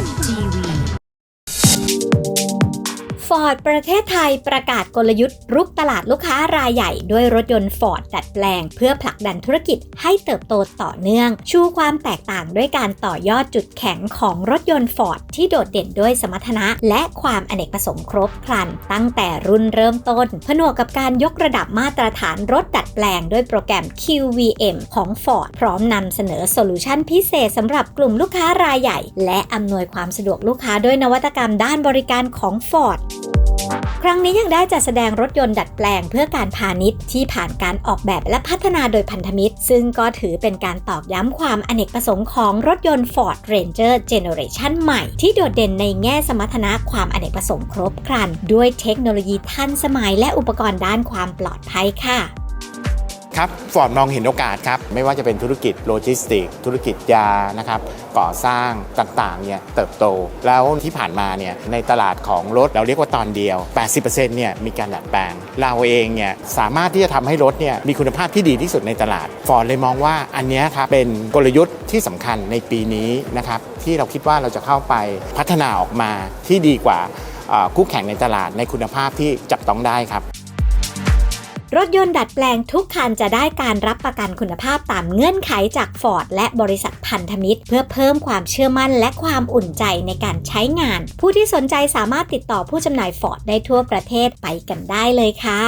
TV. ฟอร์ดประเทศไทยประกาศกลยุทธ์รุกตลาดลูกค้ารายใหญ่ด้วยรถยนต์ฟอร์ดดัดแปลง เพื่อผลักดันธุรกิจให้เติบโตต่อเนื่อง ชูความแตกต่างด้วยการต่อยอดจุดแข็งของรถยนต์ฟอร์ดที่โดดเด่นด้วยสมรรถนะและความอเนกประสงค์ครบครัน ตั้งแต่รุ่นเริ่มต้น ผนวกกับการยกระดับมาตรฐานรถดัดแปลงด้วยโปรแกรม QVM ของ Ford พร้อมนำเสนอโซลูชันพิเศษสำหรับกลุ่มลูกค้ารายใหญ่ และอำนวยความสะดวกลูกค้าด้วยนวัตกรรมด้านบริการของ Ford ครั้งนี้ยังได้จัดแสดงรถยนต์ดัดแปลงเพื่อการพาณิชย์ที่ผ่านการออกแบบและพัฒนาโดยพันธมิตร ซึ่งก็ถือเป็นการตอกย้ำความอเนกประสงค์ของรถยนต์ Ford Ranger Generation ใหม่ ที่โดดเด่นในแง่สมรรถนะความอเนกประสงค์ครบครัน ด้วยเทคโนโลยีทันสมัยและอุปกรณ์ด้านความปลอดภัยค่ะ ครับฟอร์ดมองเห็นโอกาสครับ ไม่ว่าจะเป็นธุรกิจโลจิสติก ธุรกิจยานะครับก่อสร้างต่างๆเนี่ยเติบโต แล้วที่ผ่านมาเนี่ยในตลาดของรถเราเรียกว่าตอนเดียว 80%เนี่ยมีการดัดแปลง เราเองเนี่ยสามารถที่จะทำให้รถเนี่ยมีคุณภาพที่ดีที่สุดในตลาดฟอร์ดเลยมองว่าอันนี้ครับเป็นกลยุทธ์ที่สำคัญในปีนี้นะครับที่เราคิดว่าเราจะเข้าไปพัฒนาออกมาที่ดีกว่าคู่แข่งในตลาดในคุณภาพที่จับต้องได้ครับ รถยนต์ดัดแปลงทุกคันจะได้การรับประกันคุณภาพตามเงื่อนไขจากฟอร์ดและบริษัทพันธมิตร เพื่อเพิ่มความเชื่อมั่นและความอุ่นใจในการใช้งาน ผู้ที่สนใจสามารถติดต่อผู้จำหน่ายฟอร์ดได้ทั่วประเทศไปกันได้เลยค่ะ